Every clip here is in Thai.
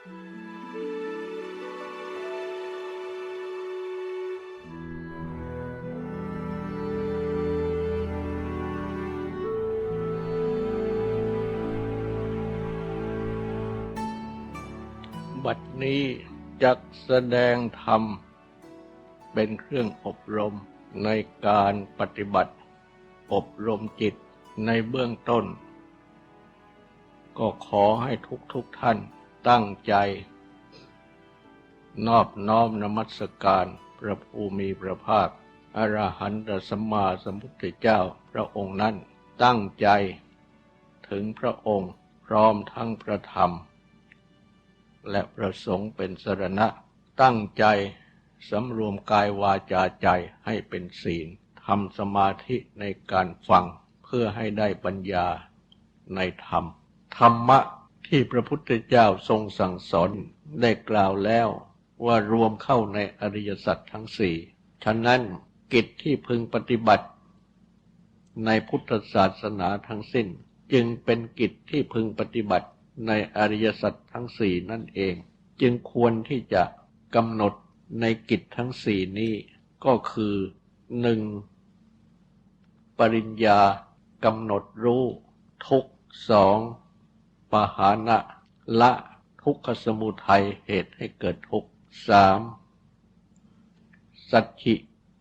บัดนี้จักแสดงธรรม เป็นเครื่องอบรมในการปฏิบัติ อบรมจิตในเบื้องต้น ก็ขอให้ทุกทุกท่าน ตั้งใจ นอบน้อมนมัสการพระภูมิพระภาคอรหันตสัมมาสัมพุทธเจ้าพระองค์นั้นตั้งใจ ถึงพระองค์พร้อมทั้งพระธรรม และประสงค์เป็นสรณะตั้งใจสำรวมกายวาจาใจให้เป็นศีลทำสมาธิในการฟังเพื่อให้ได้ปัญญาในธรรม ธรรมะ ที่พระพุทธเจ้าทรงสั่งสอนได้กล่าวแล้วว่ารวมเข้าในอริยสัจทั้งสี่ ฉะนั้นกิจที่พึงปฏิบัติ ในพุทธศาสนาทั้งสิ้น จึงเป็นกิจที่พึงปฏิบัติในอริยสัจทั้งสี่นั่นเอง จึงควรที่จะกำหนดในกิจทั้งสี่นี้ก็คือหนึ่งปริญญากำหนดรู้ทุกสอง ปหานะละทุกขสมุทัยเหตุให้เกิดทุกข์สามสัจฉิ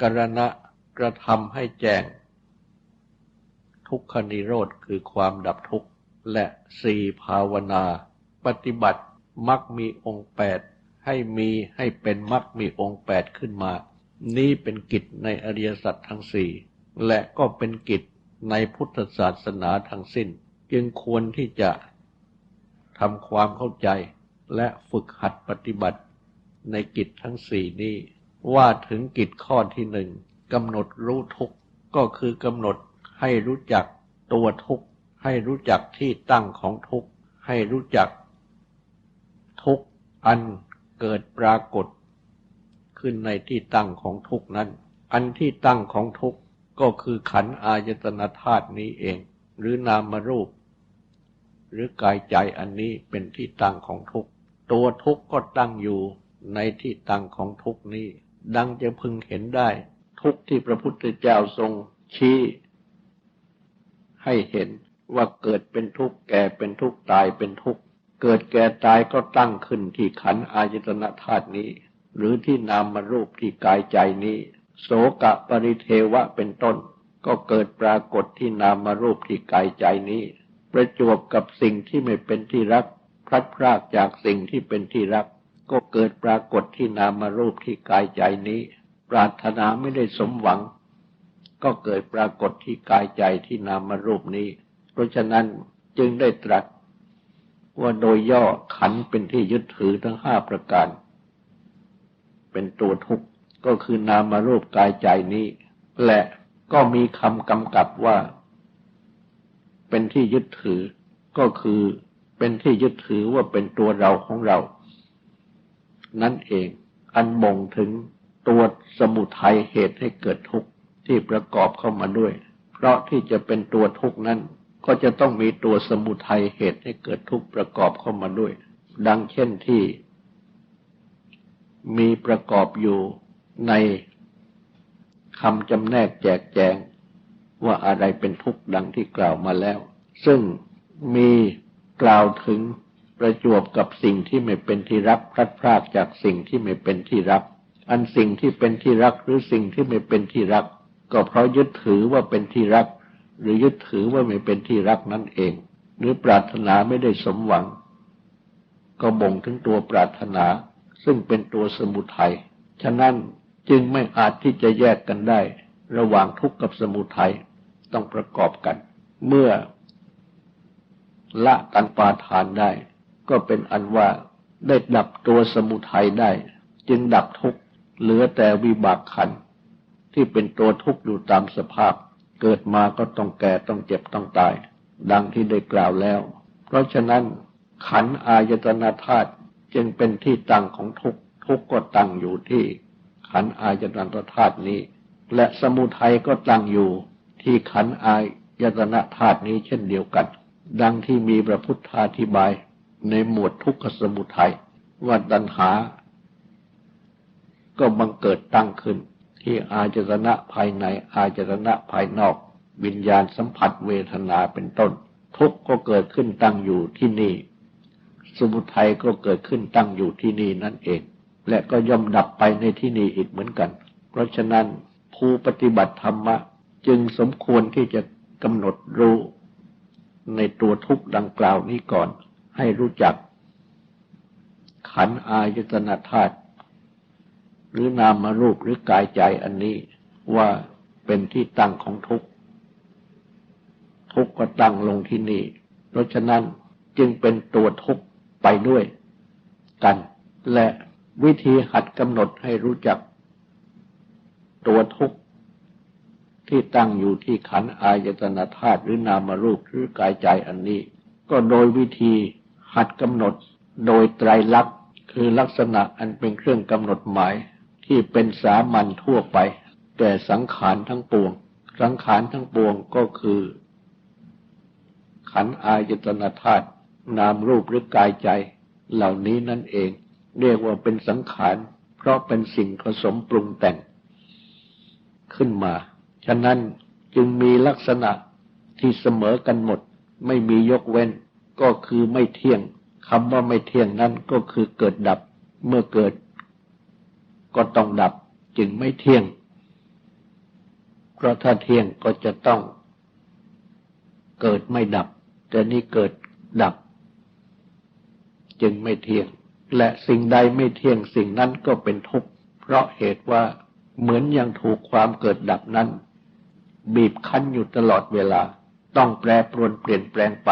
กรณะกระทำให้แจ้ง ทุกขนิโรธคือความดับทุกข์ และสี่ภาวนา ปฏิบัติมักมีองค์แปดให้มีให้เป็นมักมีองค์แปดขึ้นมา นี้เป็นกิจในอริยสัจทั้งสี่และก็เป็นกิจในพุทธศาสนาทั้งสิ้น จึงควรที่จะ ทำความเข้าใจและฝึกหัดปฏิบัติในกิจทั้งสี่นี้ ว่าถึงกิจข้อที่หนึ่งกำหนดรู้ทุกข์ก็คือกำหนดให้รู้จักตัวทุกข์ให้รู้จักที่ตั้งของทุกข์ให้รู้จัก ทุกข์อันเกิดปรากฏ ขึ้นในที่ตั้งของทุกข์นั้น อันที่ตั้งของทุกข์ก็คือขันธ์อายตนะธาตุนี้เอง หรือนามรูป หรือกายใจอันนี้เป็นที่ตั้งของทุกข์ตัวทุกข์ก็ตั้งอยู่ในที่ตั้งของทุกข์นี้ ดังจะพึงเห็นได้ ทุกข์ที่พระพุทธเจ้าทรงชี้ให้เห็นว่าเกิดเป็นทุกข์แก่เป็นทุกข์ตายเป็นทุกข์เกิดแก่ตายก็ตั้งขึ้นที่ขันอายตนะธาตุนี้ หรือที่นามรูปที่กายใจนี้ โสกะปริเทวะเป็นต้น ก็เกิดปรากฏที่นามรูปที่กายใจนี้ ประจวบกับสิ่งที่ไม่เป็นที่รัก พลัดพรากจากสิ่งที่เป็นที่รัก ก็เกิดปรากฏที่นามารูปที่กายใจนี้ ปรารถนาไม่ได้สมหวัง ก็เกิดปรากฏที่กายใจที่นามารูปนี้ เพราะฉะนั้นจึงได้ตรัส ว่าโดยย่อขันเป็นที่ยึดถือทั้งห้าประการ เป็นตัวทุกข์ก็คือนามารูปกายใจนี้ และก็มีคำกำกับว่า เป็นที่ยึดถือ ก็คือเป็นที่ยึดถือว่าเป็นตัวเราของเรา นั่นเองอันบ่งถึงตัวสมุทัยเหตุให้เกิดทุกข์ที่ประกอบเข้ามาด้วย เพราะที่จะเป็นตัวทุกข์นั้น ก็จะต้องมีตัวสมุทัยเหตุให้เกิดทุกข์ประกอบเข้ามาด้วย ดังเช่นที่ มีประกอบอยู่ในคำจำแนกแจกแจง ว่าอะไรเป็นทุกข์ดังที่กล่าวมาแล้ว ซึ่งมีกล่าวถึงประจวบกับสิ่งที่ไม่เป็นที่รักพลัดพรากจากสิ่งที่ไม่เป็นที่รัก อันสิ่งที่เป็นที่รักหรือสิ่งที่ไม่เป็นที่รัก ก็เพราะยึดถือว่าเป็นที่รัก หรือยึดถือว่าไม่เป็นที่รักนั่นเอง หรือปรารถนาไม่ได้สมหวัง ก็บ่งถึงตัวปรารถนา ซึ่งเป็นตัวสมุทัยฉะนั้นจึงไม่อาจที่จะแยกกันได้ ระหว่างทุกข์กับสมุทัย ต้องประกอบกัน เมื่อละกันปาทานได้ ก็เป็นอันว่าได้ดับตัวสมุทัยได้ จึงดับทุกข์เหลือแต่วิบากขันที่เป็นตัวทุกข์อยู่ตามสภาพ เกิดมาก็ต้องแก่ต้องเจ็บต้องตาย ดังที่ได้กล่าวแล้ว เพราะฉะนั้นขันอายตนะธาตุจึงเป็นที่ตั้งของทุกข์ทุกข์ก็ตั้งอยู่ที่ขันอายตนะธาตุนี้ และสมุทัยก็ตั้งอยู่ ที่ขันอายยตนะธาตุนี้เช่นเดียวกัน ดังที่มีพระพุทธาธิบายในหมวดทุกขสมุทัยว่าตัณหา ก็บังเกิดตั้งขึ้น ที่อาจตนะภายใน อาจตนะภายนอก วิญญาณสัมผัสเวทนาเป็นต้น ทุกข์ก็เกิดขึ้นตั้งอยู่ที่นี่ สมุทัยก็เกิดขึ้นตั้งอยู่ที่นี่นั่นเอง และก็ย่อมดับไปในที่นี่อีกเหมือนกัน เพราะฉะนั้นผู้ปฏิบัติธรรมะ จึงสมควรที่จะกำหนดรู้ในตัวทุกข์ดังกล่าวนี้ก่อน ให้รู้จัก ขันอายตนาธาตุหรือนามรูปหรือกายใจอันนี้ว่าเป็นที่ตั้งของทุกข์ ทุกข์ก็ตั้งลงที่นี่ เพราะฉะนั้นจึงเป็นตัวทุกข์ไปด้วยกัน และวิธีหัดกำหนดให้รู้จัก ตัวทุกข์ ที่ตั้งอยู่ที่ขันอายตนาธาตุหรือนามรูปหรือกายใจอันนี้ ก็โดยวิธีหัดกำหนดโดยไตรลักษณ์คือลักษณะอันเป็นเครื่องกำหนดหมายที่เป็นสามัญทั่วไปแต่สังขารทั้งปวง สังขารทั้งปวงก็คือ ขันอายตนาธาตุนามรูปหรือกายใจ เหล่านี้นั่นเอง เรียกว่าเป็นสังขาร เพราะเป็นสิ่งผสมปรุงแต่งขึ้นมา ฉะนั้นจึงมีลักษณะที่เสมอกันหมด ไม่มียกเว้น ก็คือไม่เที่ยงคำว่าไม่เที่ยงนั้นก็คือเกิดดับ เมื่อเกิด ก็ต้องดับจึงไม่เที่ยง เพราะถ้าเที่ยงก็จะต้อง เกิดไม่ดับ แต่นี่เกิดดับ จึงไม่เที่ยง และสิ่งใดไม่เที่ยงสิ่งนั้นก็เป็นทุกข์เพราะเหตุว่าเหมือนยังถูกความเกิดดับนั้น บีบคั้นอยู่ตลอดเวลา ต้องแปรปรวนเปลี่ยนแปลงไป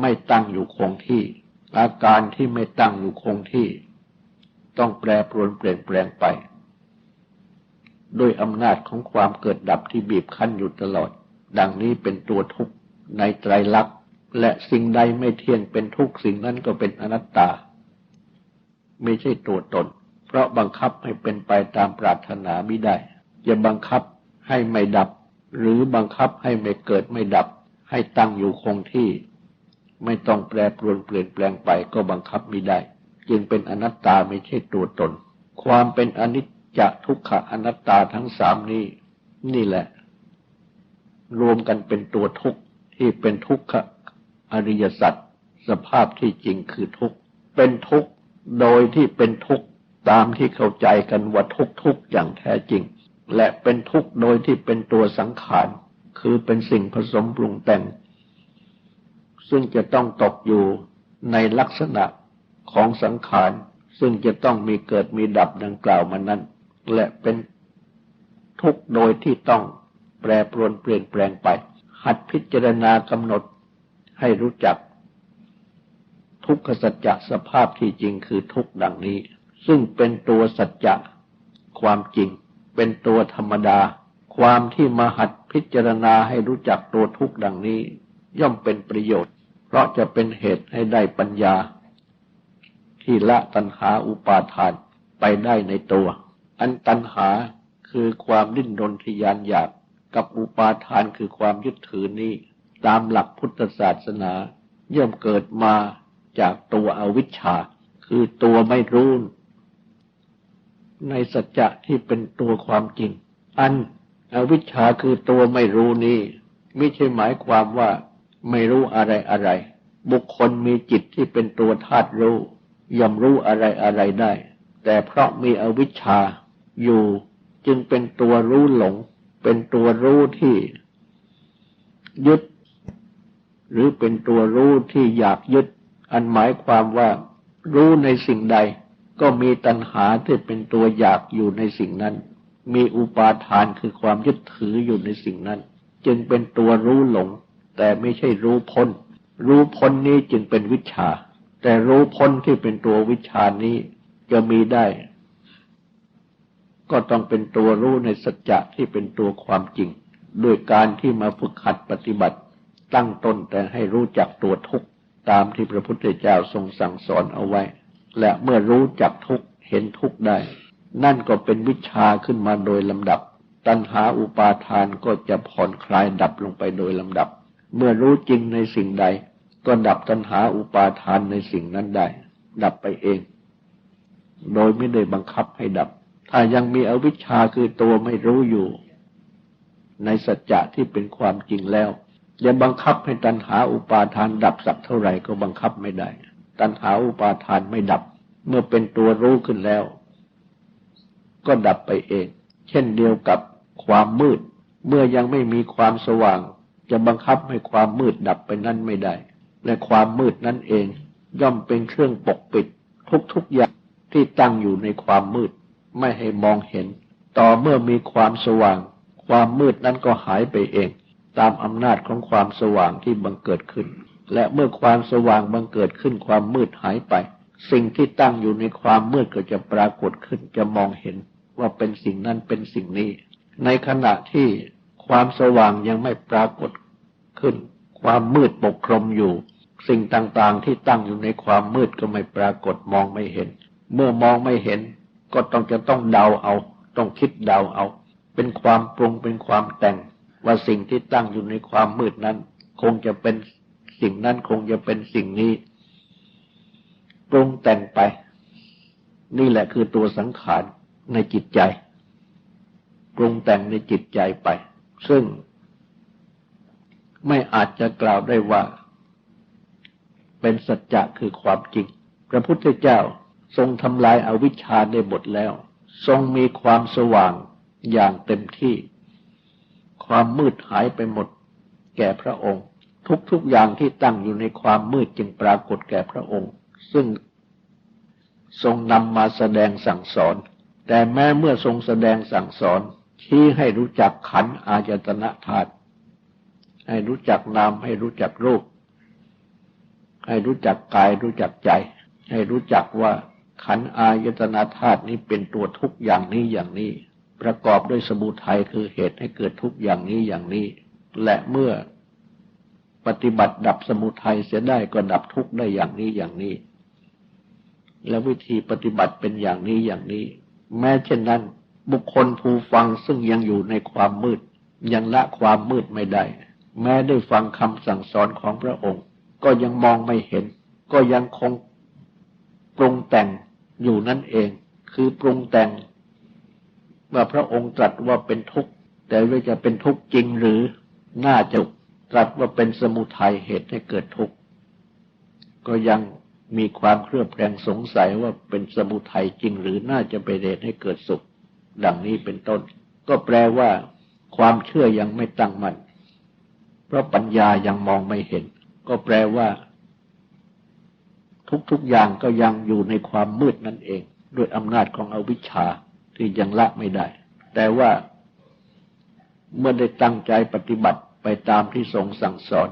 ไม่ตั้งอยู่คงที่ อาการที่ไม่ตั้งอยู่คงที่ ต้องแปรปรวนเปลี่ยนแปลงไป ด้วยอำนาจของความเกิดดับที่บีบคั้นอยู่ตลอด ดังนี้เป็นตัวทุกข์ในไตรลักษณ์และสิ่งใดไม่เที่ยงเป็นทุกข์สิ่งนั้นก็เป็นอนัตตา ไม่ใช่ตัวตน เพราะบังคับให้เป็นไปตามปรารถนาไม่ได้ จะบังคับให้ไม่ดับ หรือบังคับให้ไม่เกิดไม่ดับ ให้ตั้งอยู่คงที่ ไม่ต้องแปรปรวนเปลี่ยนแปลงไปก็บังคับไม่ได้ จึงเป็นอนัตตาไม่ใช่ตัวตน ความเป็นอนิจจทุกขะอนัตตาทั้งสามนี้ นี่แหละ รวมกันเป็นตัวทุกข์ที่เป็นทุกขะอริยสัจสภาพที่จริงคือทุกข์เป็นทุกข์โดยที่เป็นทุกข์ตามที่เข้าใจกันว่าทุกทุกอย่างแท้จริง และเป็นทุกข์โดยที่เป็นตัวสังขาร คือเป็นสิ่งผสมปรุงแต่ง ซึ่งจะต้องตกอยู่ในลักษณะของสังขาร ซึ่งจะต้องมีเกิดมีดับดังกล่าวมานั้น และเป็นทุกข์โดยที่ต้องแปรปรวนเปลี่ยนแปลงไป หัดพิจารณากำหนดให้รู้จัก ทุกขสัจจะสภาพที่จริงคือทุกข์ดังนี้ ซึ่งเป็นตัวสัจจะความจริง เป็นตัวธรรมดา ความที่มาหัดพิจารณาให้รู้จักตัวทุกข์ดังนี้ ย่อมเป็นประโยชน์ เพราะจะเป็นเหตุให้ได้ปัญญา ที่ละตัณหาอุปาทานไปได้ในตัว อันตัณหาคือความดิ้นรนทยานอยากกับอุปาทานคือความยึดถือนี้ ตามหลักพุทธศาสนาย่อมเกิดมาจากตัวอวิชชา คือตัวไม่รู้ ในสัจจะที่เป็นตัวความจริง อันอวิชชาคือตัวไม่รู้นี้ไม่ใช่หมายความว่าไม่รู้อะไรอะไร บุคคลมีจิตที่เป็นตัวธาตุรู้ย่อมรู้อะไรอะไรได้ แต่เพราะมีอวิชชาอยู่จึงเป็นตัวรู้หลง เป็นตัวรู้ที่ยึด หรือเป็นตัวรู้ที่อยากยึด อันหมายความว่ารู้ในสิ่งใด ก็มีตัณหาที่เป็นตัวอยากอยู่ในสิ่งนั้น มีอุปาทานคือความยึดถืออยู่ในสิ่งนั้น จึงเป็นตัวรู้หลง แต่ไม่ใช่รู้พ้น รู้พ้นนี้จึงเป็นวิชา แต่รู้พ้นที่เป็นตัววิชานี้จะมีได้ ก็ต้องเป็นตัวรู้ในสัจจะที่เป็นตัวความจริงด้วยการที่มาฝึกหัดปฏิบัติ ตั้งต้นแต่ให้รู้จักตัวทุกข์ตามที่พระพุทธเจ้าทรงสั่งสอนเอาไว้ และเมื่อรู้จักทุกเห็นทุกได้ นั่นก็เป็นวิชาขึ้นมาโดยลำดับ ตัณหาอุปาทานก็จะผ่อนคลายดับลงไปโดยลำดับ เมื่อรู้จริงในสิ่งใด ก็ดับตัณหาอุปาทานในสิ่งนั้นได้ ดับไปเอง โดยไม่ได้บังคับให้ดับ ถ้ายังมีอวิชชาคือตัวไม่รู้อยู่ ในสัจจะที่เป็นความจริงแล้ว จะบังคับให้ตัณหาอุปาทานดับสักเท่าไหร่ก็บังคับไม่ได้ ตัณหาอุปาทานไม่ดับ เมื่อเป็นตัวรู้ขึ้นแล้ว ก็ดับไปเอง เช่นเดียวกับความมืด เมื่อยังไม่มีความสว่าง จะบังคับให้ความมืดดับไปนั้นไม่ได้ และความมืดนั่นเอง ย่อมเป็นเครื่องปกปิด ทุกๆอย่างที่ตั้งอยู่ในความมืด ไม่ให้มองเห็น ต่อเมื่อมีความสว่าง ความมืดนั้นก็หายไปเอง ตามอำนาจของความสว่างที่บังเกิดขึ้น และเมื่อความสว่างบังเกิดขึ้นความมืดหายไป สิ่งที่ตั้งอยู่ในความมืดก็จะปรากฏขึ้นจะมองเห็นว่าเป็นสิ่งนั้นเป็นสิ่งนี้ ในขณะที่ความสว่างยังไม่ปรากฏขึ้น ความมืดปกคลุมอยู่ สิ่งต่างๆที่ตั้งอยู่ในความมืดก็ไม่ปรากฏมองไม่เห็น เมื่อมองไม่เห็น ก็ต้องจะต้องเดาเอา ต้องคิดเดาเอา เป็นความปรุงเป็นความแต่ง ว่าสิ่งที่ตั้งอยู่ในความมืดนั้น คงจะเป็น สิ่งนั้นคงจะเป็นสิ่งนี้ปรุงแต่งไป นี่แหละคือตัวสังขารในจิตใจปรุงแต่งในจิตใจไป ซึ่งไม่อาจจะกล่าวได้ว่า เป็นสัจจะคือความจริง พระพุทธเจ้าทรงทำลายอาวิชชาได้หมดแล้ว ทรงมีความสว่างอย่างเต็มที่ ความมืดหายไปหมดแก่พระองค์ ทุกๆอย่างที่ตั้งอยู่ในความมืดจึงปรากฏแก่พระองค์ ซึ่งทรงนำมาแสดงสั่งสอน แต่แม้เมื่อทรงแสดงสั่งสอน ชี้ให้รู้จักขันอายตนะธาตุให้รู้จักนามให้รู้จักรูป ให้รู้จักกายรู้จักใจ ให้รู้จักว่าขันอายตนะธาตุนี้เป็นตัวทุกอย่างนี้อย่างนี้ ประกอบด้วยสมุทัยคือเหตุให้เกิดทุกอย่างนี้อย่างนี้ และเมื่อ ปฏิบัติดับสมุทัยเสียได้ก็ดับทุกข์ได้อย่างนี้อย่างนี้ และวิธีปฏิบัติเป็นอย่างนี้อย่างนี้ แม้เช่นนั้น บุคคลผู้ฟังซึ่งยังอยู่ในความมืด ยังละความมืดไม่ได้ แม้ได้ฟังคำสั่งสอนของพระองค์ ก็ยังมองไม่เห็น ก็ยังคงปรุงแต่งอยู่นั่นเอง คือปรุงแต่ง ว่าพระองค์ตรัสว่าเป็นทุกข์ แต่ว่าจะเป็นทุกข์จริงหรือน่าจะ ตรัสว่าเป็นสมุทัยเหตุให้เกิดทุกข์ ก็ยังมีความเครือบแคลงสงสัยว่าเป็นสมุทัยจริงหรือน่าจะไปเหตุให้เกิดสุข ดังนี้เป็นต้น ก็แปลว่าความเชื่อยังไม่ตั้งมัน่นเพราะปัญญายังมองไม่เห็น ก็แปลว่า ทุกๆอย่างก็ยังอยู่ในความมืดนั่นเอง ด้วยอำนาจของอวิชชาที่ยังละไม่ได้ แต่ว่าเมื่อได้ตั้งใจปฏิบัติ ไปตามที่ทรงสั่งสอน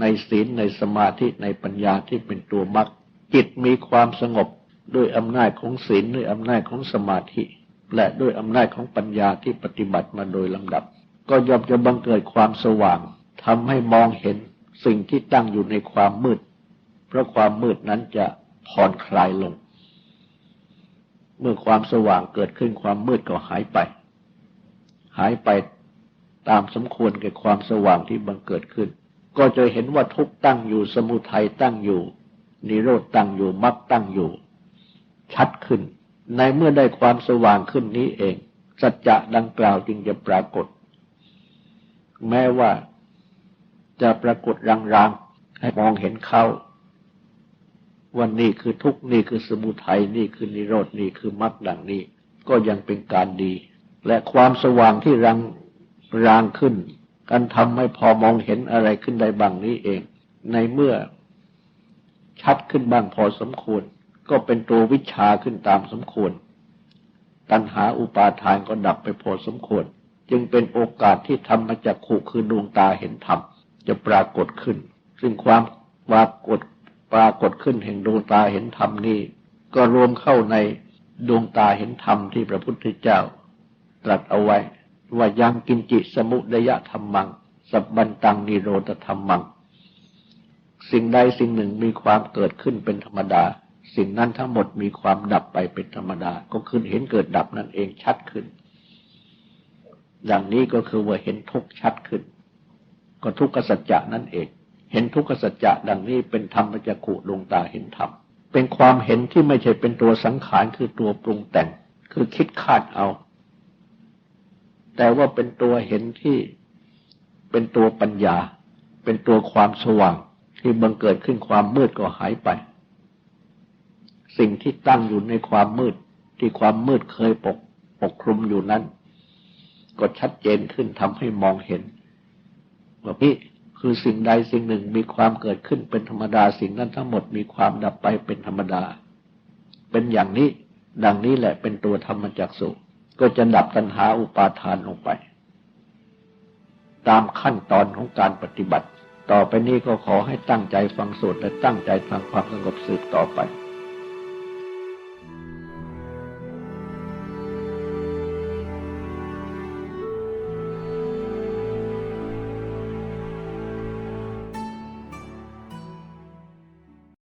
ในศีลในสมาธิในปัญญาที่เป็นตัวมรรคจิตมีความสงบด้วยอำนาจของศีลด้วยอำนาจของสมาธิ และด้วยอำนาจของปัญญาที่ปฏิบัติมาโดยลำดับ ก็ย่อมจะบังเกิดความสว่างทำให้มองเห็นสิ่งที่ตั้งอยู่ในความมืด เพราะความมืดนั้นจะผ่อนคลายลง เมื่อความสว่างเกิดขึ้นความมืดก็หายไป หายไป ตามสมควรแก่ความสว่างที่บังเกิดขึ้น ก็จะเห็นว่าทุกตั้งอยู่สมุทัยตั้งอยู่ นิโรธตั้งอยู่มรรคตั้งอยู่ ชัดขึ้น ในเมื่อได้ความสว่างขึ้นนี้เอง สัจจะดังกล่าวจึงจะปรากฏ แม้ว่าจะปรากฏรางๆ ให้มองเห็นเขาว่านี่คือทุกนี่คือสมุทัยนี่คือนิโรดนี่คือมรรคดังนี้ ก็ยังเป็นการดี และความสว่างที่รัง รางขึ้น การทำให้พอมองเห็นอะไรขึ้นได้บ้างนี้เอง ในเมื่อชัดขึ้นบ้างพอสมควร ก็เป็นตัววิชาขึ้นตามสมควร ตัณหาอุปาทานก็ดับไปพอสมควร จึงเป็นโอกาสที่ธรรมจักขุคือดวงตาเห็นธรรมจะปรากฏขึ้น ซึ่งความปรากฏปรากฏขึ้นแห่งดวงตาเห็นธรรมนี้ก็รวมเข้าในดวงตาเห็นธรรมที่พระพุทธเจ้า ตรัสเอาไว้ ว่ายังกินจิสมุดยะธรรมัง สับบันตังนิโรธธรรมัง สิ่งใดสิ่งหนึ่งมีความเกิดขึ้นเป็นธรรมดา สิ่งนั้นทั้งหมดมีความดับไปเป็นธรรมดา ก็คือเห็นเกิดดับนั่นเองชัดขึ้น อย่างนี้ก็คือว่าเห็นทุกข์ชัดขึ้น ก็ทุกขสัจจะนั่นเอง เห็นทุกขสัจจะดังนี้เป็นธรรมจักขุดวงตาเห็นธรรม เป็นความเห็นที่ไม่ใช่เป็นตัวสังขารคือตัวปรุงแต่ง คือคิดคาดเอา แต่ว่าเป็นตัวเห็นที่เป็นตัวปัญญา เป็นตัวความสว่าง ที่บังเกิดขึ้นความมืดก็หายไป สิ่งที่ตั้งอยู่ในความมืดที่ความมืดเคยปกปกคลุมอยู่นั้น ก็ชัดเจนขึ้นทำให้มองเห็นว่านี่คือสิ่งใดสิ่งหนึ่งมีความเกิดขึ้นเป็นธรรมดาสิ่งนั้นทั้งหมดมีความดับไปเป็นธรรมดา เป็นอย่างนี้ ดังนี้แหละเป็นตัวธรรมจักสุ ก็จะดับตัณหาอุปาทานลงไป ตามขั้นตอนของการปฏิบัติ ต่อไปนี้ก็ขอให้ตั้งใจฟังสวดและตั้งใจทำความสงบสืบต่อไป